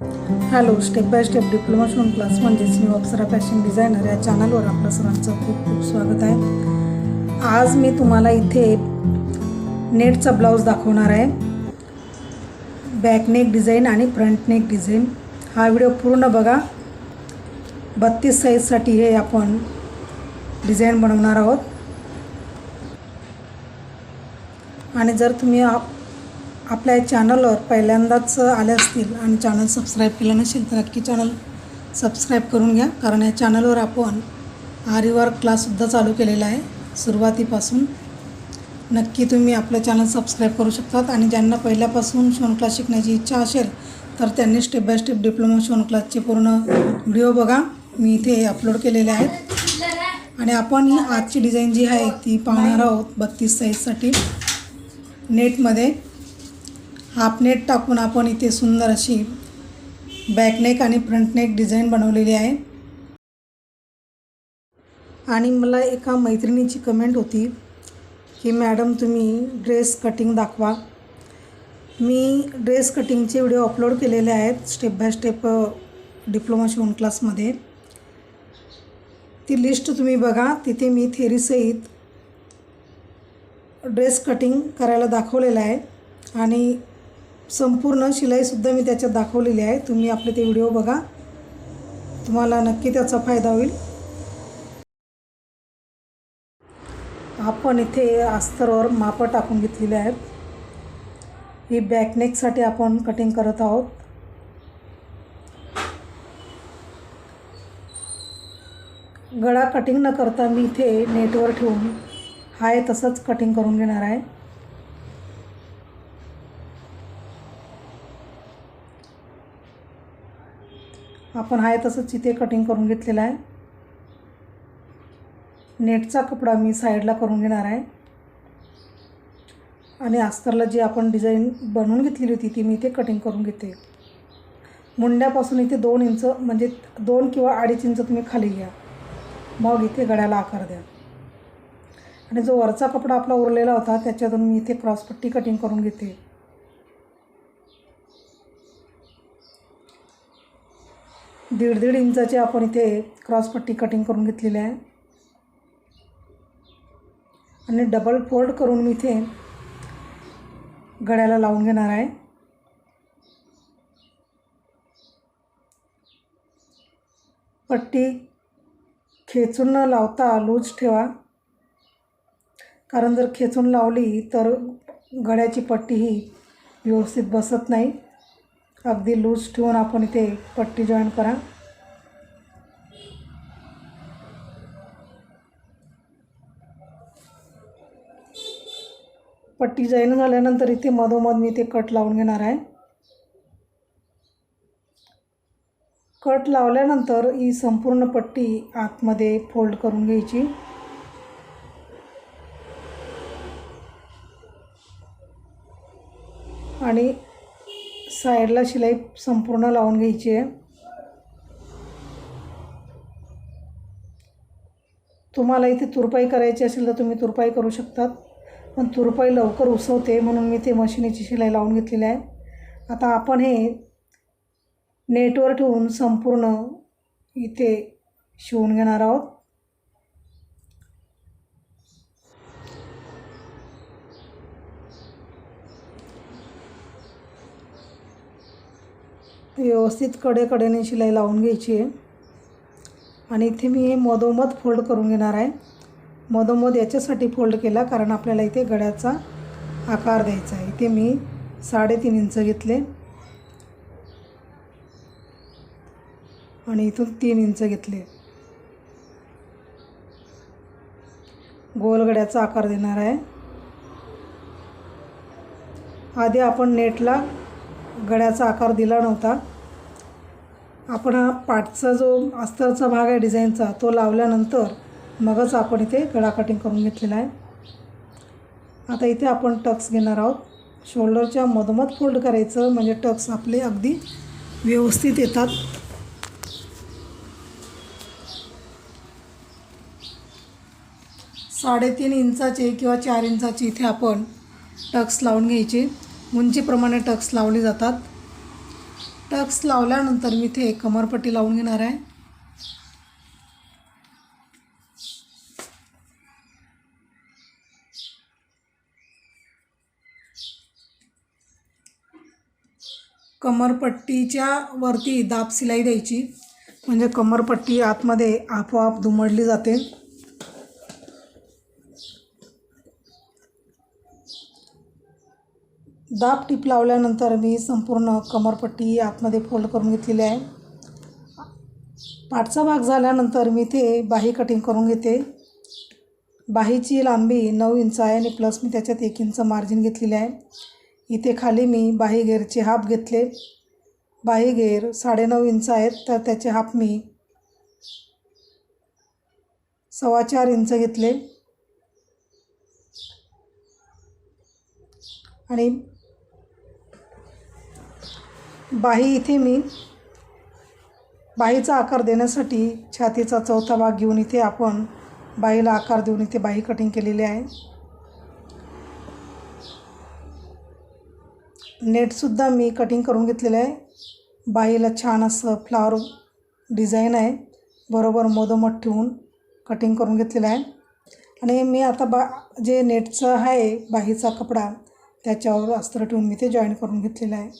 Hello step by step diploma शिवून class म्हणजेच new Apsara fashion designer या चॅनलवर आपलं सर्वांचं खूप खूप स्वागत आहे. आज मी तुम्हाला इथे नेटचा ब्लाऊज दाखवणार आहे. बॅक नेक डिझाईन आणि फ्रंट नेक डिझाईन. हा व्हिडिओ पूर्ण बघा. बत्तीस साईजसाठी हे आपण डिझाईन बनवणार आहोत. आणि जर तुम्ही आप आपल्या चॅनलवर पहिल्यांदाच आले असतील आणि चॅनल सबस्क्राईब केलं नसेल तर नक्की चॅनल सबस्क्राईब करून घ्या. कारण या चॅनलवर आपण आरीवर क्लाससुद्धा चालू केलेला आहे सुरुवातीपासून. नक्की तुम्ही आपलं चॅनल सबस्क्राईब करू शकतात आणि ज्यांना पहिल्यापासून शिवणक्लास शिकण्याची इच्छा असेल तर त्यांनी स्टेप बाय स्टेप डिप्लोमा शिवणक्लासचे पूर्ण व्हिडिओ बघा. मी इथे अपलोड केलेले आहेत. आणि आपण ही आजची डिझाईन जी आहे ती पाहणार आहोत बत्तीस साईजसाठी नेटमध्ये हाफ नेट टाकून आपण इथे सुंदर अशी बॅक नेक आणि फ्रंट नेक डिझाईन बनवलेली आहे. आणि मला एका मैत्रिणीची कमेंट होती की मॅडम तुम्ही ड्रेस कटिंग दाखवा. मी ड्रेस कटिंगचे व्हिडिओ अपलोड केलेले आहेत स्टेप बाय स्टेप डिप्लोमा शिवण क्लासमध्ये ती लिस्ट तुम्ही बघा तिथे मी थेरीसहित ड्रेस कटिंग करायला दाखवलेलं आहे. आणि संपूर्ण शिलाईसुद्धा मी त्याच्यात दाखवलेली आहे. तुम्ही आपले ते व्हिडिओ बघा. तुम्हाला नक्की त्याचा फायदा होईल. आपण इथे अस्तरवर मापं टाकून घेतलेले आहेत. ही बॅकनेकसाठी आपण कटिंग करत आहोत. गळा कटिंग न करता मी इथे नेटवर ठेवून हाय तसंच कटिंग करून घेणार आहे. आपण आहे तसंच इथे कटिंग करून घेतलेलं आहे. नेटचा कपडा मी साईडला करून घेणार आहे. आणि अस्तरला जी आपण डिझाईन बनवून घेतलेली होती ती मी इथे कटिंग करून घेते. मुंड्यापासून इथे दोन इंच म्हणजे दोन किंवा अडीच इंच तुम्ही खाली घ्या. मग इथे गळ्याला आकार द्या. आणि जो वरचा कपडा आपला उरलेला होता त्याच्यातून मी इथे क्रॉसपट्टी कटिंग करून घेते. दीड दीड इंचाची आपण इथे क्रॉसपट्टी कटिंग करून घेतलेली आहे. आणि डबल फोल्ड करून मी इथे गळ्याला लावून घेणार आहे. पट्टी खेचून न लावता लूज ठेवा. कारण जर खेचून लावली तर गळ्याची पट्टी ही व्यवस्थित बसत नाही. अगदी लूज ठेवून आपण इथे पट्टी जॉईन करा. पट्टी जॉईन झाल्यानंतर इथे मधोमध मी इथे कट लावून घेणार आहे. कट लावल्यानंतर ही संपूर्ण पट्टी आतमध्ये फोल्ड करून घ्यायची. आणि साईडला शिलाई संपूर्ण लावून घ्यायची आहे. तुम्हाला इथे तुरपाई करायची असेल तर तुम्ही तुरपाई करू शकतात. पण तुरपाई लवकर उसवते म्हणून मी ते मशिनीची शिलाई लावून घेतलेली आहे. आता आपण हे नेटवर ठेवून संपूर्ण इथे शिवून घेणार आहोत. व्यवस्थित कडेकडेने शिलाई लावून घ्यायची आहे. आणि इथे मी हे मधोमध फोल्ड करून घेणार आहे. मधोमध याच्यासाठी फोल्ड केला कारण आपल्याला इथे गड्याचा आकार द्यायचा आहे. इथे मी साडेतीन इंच घेतले. आणि इथून तीन इंच घेतले. गोलगड्याचा आकार देणार आहे. आधी आपण नेटला गळ्याचा आकार दिला नव्हता. आपण हा पाठचा जो अस्तरचा भाग आहे डिझाईनचा तो लावल्यानंतर मगच आपण इथे गळा कटिंग करून घेतलेला आहे. आता इथे आपण टक्स घेणार आहोत. शोल्डरच्या मधोमध फोल्ड करायचं म्हणजे टक्स आपले अगदी व्यवस्थित येतात. साडेतीन इंचाचे किंवा चार इंचाचे इथे आपण टक्स लावून घ्यायचे. उंचीप्रमाणे टक्स लावले जातात. टक्स लावल्यानंतर मी इथे कमरपट्टी लावून घेणार आहे. कमरपट्टीच्या वरती दाब शिलाई द्यायची. म्हणजे कमरपट्टी आतमध्ये आपोआप दुमडली जाते. दाब टीप लावल्यानंतर मी संपूर्ण कमरपट्टी आतमध्ये फोल्ड करून घेतलेली आहे. पाठचा भाग झाल्यानंतर मी ते बाही कटिंग करून घेते. बाहीची लांबी नऊ इंच आहे आणि प्लस मी त्याच्यात एक इंच मार्जिन घेतलेले आहे. इथे खाली मी बाही गेअरचे हाफ घेतले. बाही घेर साडेनऊ इंच आहेत तर त्याचे हाफ मी सव्वा चार इंच घेतले. आणि बाही इथे मी बाहीचा आकार देण्यासाठी छातीचा चौथा भाग घेऊन इथे आपण बाहीला आकार देऊन इथे बाही कटिंग केलेली आहे. नेटसुद्धा मी कटिंग करून घेतलेलं आहे. बाईला छान असं फ्लावर डिझाईन आहे. बरोबर मधोमध ठेवून कटिंग करून घेतलेलं आहे. आणि मी आता बा जे नेटचं आहे बाहीचा कपडा त्याच्यावर अस्त्र ठेवून मी ते जॉईन करून घेतलेलं आहे.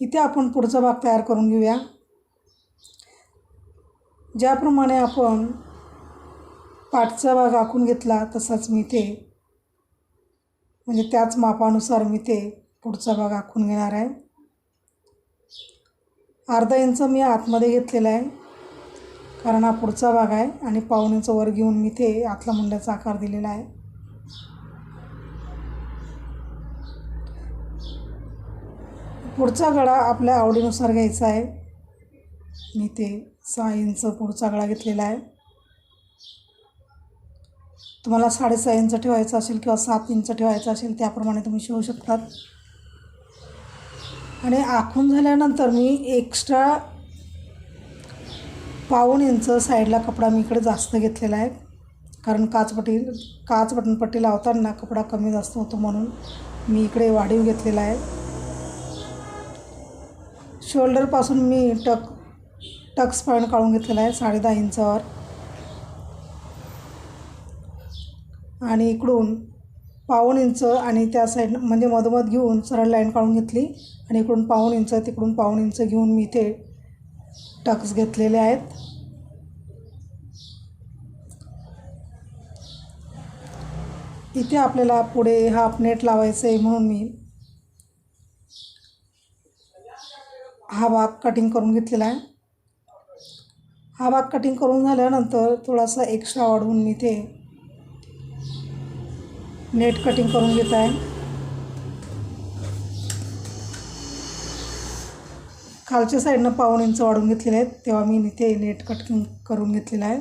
इथे आपण पुढचा भाग तयार करून घेऊया. ज्याप्रमाणे आपण पाठचा भाग आखून घेतला तसाच मी ते म्हणजे त्याच मापानुसार मी ते पुढचा भाग आखून घेणार आहे. अर्धा इंच मी आतमध्ये घेतलेला आहे कारण हा पुढचा भाग आहे आणि पाऊण इंच वर घेऊन मी ते आतला मुंड्याचा आकार दिलेला आहे. पुढचा गळा आपल्या आवडीनुसार घ्यायचा आहे. मी ते सहा इंच पुढचा गळा घेतलेला आहे. तुम्हाला साडेसहा इंच ठेवायचं असेल किंवा सात इंच ठेवायचं असेल त्याप्रमाणे तुम्ही शिवू शकतात. आणि आखून झाल्यानंतर मी एक्स्ट्रा पाऊण इंच साईडला कपडा मी इकडे जास्त घेतलेला आहे. कारण काचपट्टी काच बटनपट्टी लावताना कपडा कमी जास्त होतो म्हणून मी इकडे वाढीव घेतलेला आहे. शोल्डरपासून मी टक टक्स पॉईंट काढून घेतलेला आहे साडे दहा इंचावर. आणि इकडून पाऊण इंच आणि त्या साईड म्हणजे मधोमध घेऊन सरळ लाईन काढून घेतली. आणि इकडून पाऊण इंच तिकडून पाऊण इंच घेऊन मी इथे टक्स घेतलेले आहेत. इथे आपल्याला पुढे हाफ नेट लावायचं आहे म्हणून मी हा भाग कटिंग करून घेतलेला आहे. हा भाग कटिंग करून झाल्यानंतर थोडासा एक्स्ट्रा वाढवून मी ते नेट कटिंग करून घेत आहे. खालच्या साईडनं पाऊण इंच वाढवून घेतलेले आहेत. तेव्हा मी इथे नेट कटिंग करून घेतलेला आहे.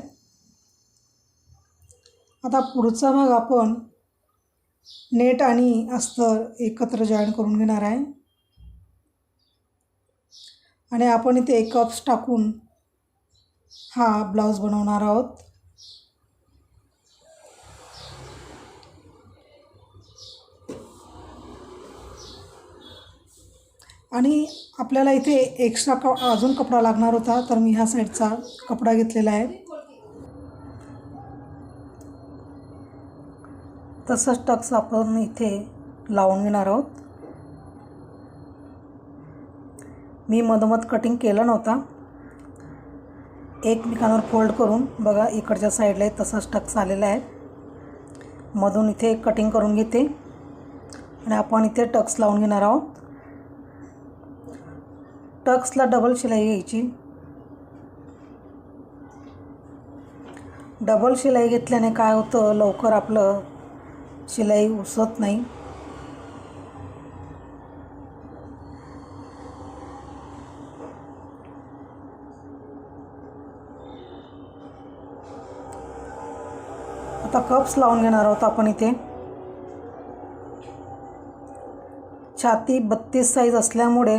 आता पुढचा भाग आपण नेट आणि अस्तर एकत्र जॉईन करून घेणार आहे. आणि आपण इथे कप्स टाकून हा ब्लाऊज बनवणार आहोत. आणि आपल्याला इथे एक्स्ट्रा क अजून कपडा लागणार होता तर मी ह्या साईडचा कपडा घेतलेला आहे. तसंच टक्स आपण इथे लावून घेणार आहोत. मी मधोमध कटिंग केलं नव्हता. एकमेकांवर फोल्ड करून बघा इकडच्या साईडला तसंच टक्स आलेला आहे. मधून इथे कटिंग करून घेते. आणि आपण इथे टक्स लावून घेणार आहोत. टक्सला डबल शिलाई घ्यायची. डबल शिलाई घेतल्याने काय होतं? लवकर आपलं शिलाई उसत नाही. आता कप्स लावून घेणार आहोत आपण इथे. छाती बत्तीस साईज असल्यामुळे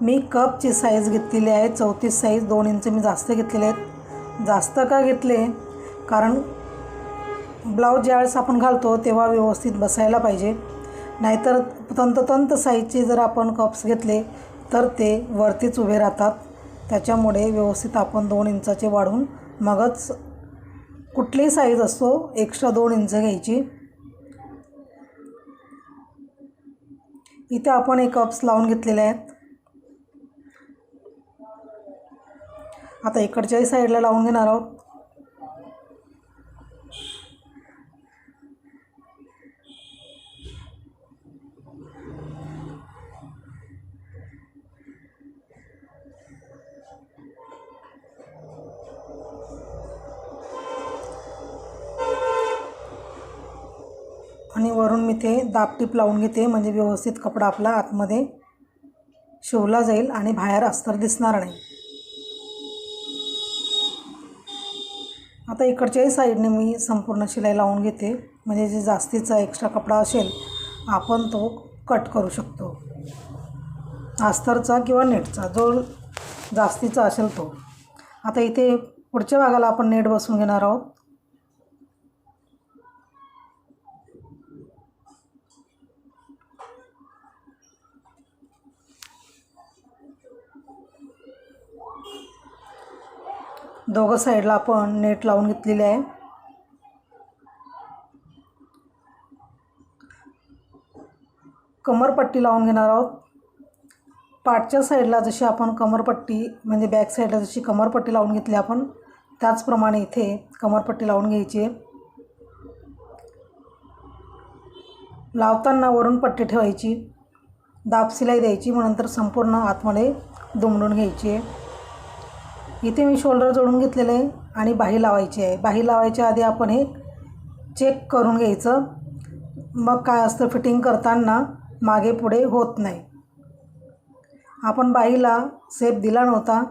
मी कपची साईज घेतलेली आहे. चौतीस साईज दोन इंच मी जास्त घेतलेले आहेत. जास्त का घेतले? कारण ब्लाऊज ज्यावेळेस आपण घालतो तेव्हा व्यवस्थित बसायला पाहिजे. नाहीतर तंतोतंत साईजचे जर आपण कप्स घेतले तर ते वरतीच उभे राहतात. त्याच्यामुळे व्यवस्थित आपण दोन इंचाचे वाढवून मगच कुठलीही साईज असतो एक्स्ट्रा दोन इंच घ्यायची. इथे आपण हे कप्स लावून घेतलेले आहेत. आता इकडच्याही साईडला लावून घेणार आहोत. आणि वरून मी ते दाबटीप लावून घेते. म्हणजे व्यवस्थित कपडा आपला आतमध्ये शिवला जाईल आणि बाहेर अस्तर दिसणार नाही. आता इकडच्याही साईडने मी संपूर्ण शिलाई लावून घेते. म्हणजे जे जास्तीचा एक्स्ट्रा कपडा असेल आपण तो कट करू शकतो. अस्तरचा किंवा नेटचा जो जास्तीचा असेल तो. आता इथे पुढच्या भागाला आपण नेट बसवून घेणार आहोत. दोघं साईडला आपण नेट लावून घेतलेले आहे. कमरपट्टी लावून घेणार आहोत. पाठच्या साईडला जशी आपण कमरपट्टी म्हणजे बॅक साईडला जशी कमरपट्टी लावून घेतली आपण त्याचप्रमाणे इथे कमरपट्टी लावून घ्यायची आहे. लावताना वरून पट्टी ठेवायची. दाब सिलाई द्यायची मग नंतर संपूर्ण आतमध्ये दुमडून घ्यायची आहे. इथे मी शोल्डर जोडून घेतलेलं आहे आणि बाही लावायची आहे. बाही लावायच्या आधी आपण हे चेक करून घ्यायचं. मग काय असतं फिटिंग करताना मागे पुढे होत नाही. आपण बाईला सेप दिला नव्हता.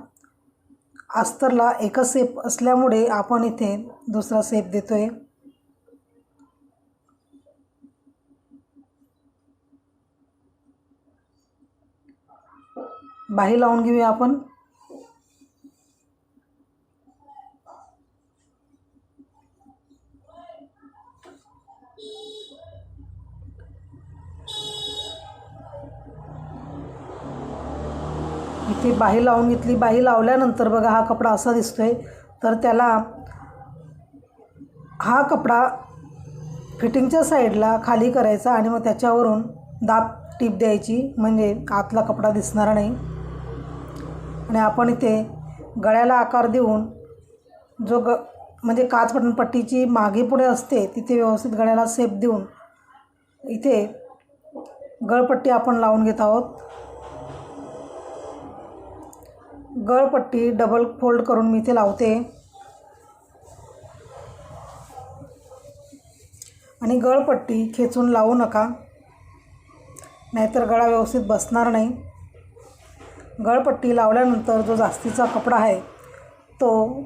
अस्तरला एकच सेप असल्यामुळे आपण इथे दुसरा सेप देतो आहे बाही लावून घेऊया आपण. इथे बाही लावून घेतली. बाही लावल्यानंतर बघा हा कपडा असा दिसतोय. तर त्याला हा कपडा फिटिंगच्या साईडला खाली करायचा आणि मग त्याच्यावरून दाब टीप द्यायची. म्हणजे आतला कपडा दिसणार नाही. आणि आपण इथे गळ्याला आकार देऊन जो ग म्हणजे काच बटन पट्टीची मागे पुढे असते तिथे व्यवस्थित गळ्याला सेप देऊन इथे गळपट्टी आपण लावून घेत आहोत. गळपट्टी डबल फोल्ड करून मी इथे लावते. आणि गळपट्टी खेचून लावू नका. नाहीतर गळा व्यवस्थित बसणार नाही. गळपट्टी लावल्यानंतर जो जास्तीचा कपडा आहे तो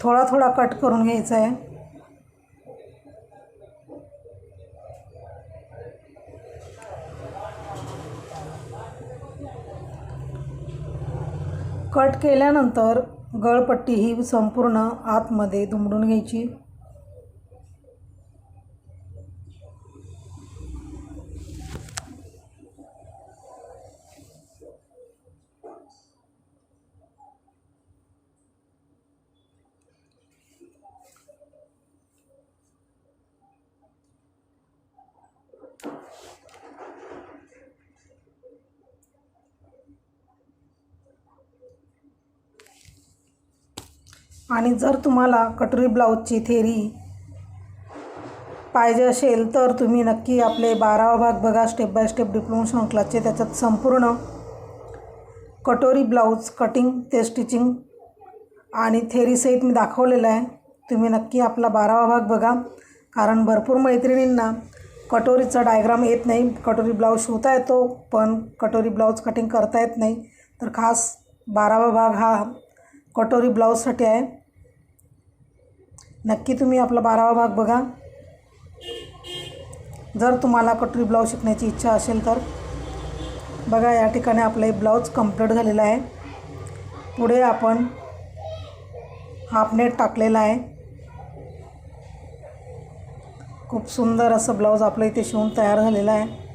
थोडा थोडा कट करून घ्यायचा आहे. कट केल्यानंतर गळपट्टी ही संपूर्ण आतमध्ये दुमडून घ्यायची. आणि जर तुम्हाला कटोरी ब्लाऊजची थेरी पाहिजे असेल तर तुम्ही नक्की आपले बारावा भाग बघा स्टेप बाय स्टेप डिप्लोमा संकलाचे त्याच्यात संपूर्ण कटोरी ब्लाऊज कटिंग ते स्टिचिंग आणि थेरीसहित मी दाखवलेलं आहे. तुम्ही नक्की आपला बारावा भाग बघा कारण भरपूर मैत्रिणींना कटोरीचा डायग्राम येत नाही. कटोरी ब्लाऊज शिवता येतो पण कटोरी ब्लाऊज कटिंग करता येत नाही. तर खास बारावा भाग हा कटोरी ब्लाऊजसाठी आहे. नक्की तुम्ही आपला बारावा भाग बघा. जर तुम्हाला कटोरी ब्लाऊज शिकण्याची इच्छा असेल तर बघा या ठिकाणी आपला हे ब्लाऊज कंप्लीट झालेला आहे. पुढे आपण हाफनेट टाकलेला आहे. खूप सुंदर असं ब्लाऊज आपलं इथे शिवून तयार झालेलं आहे.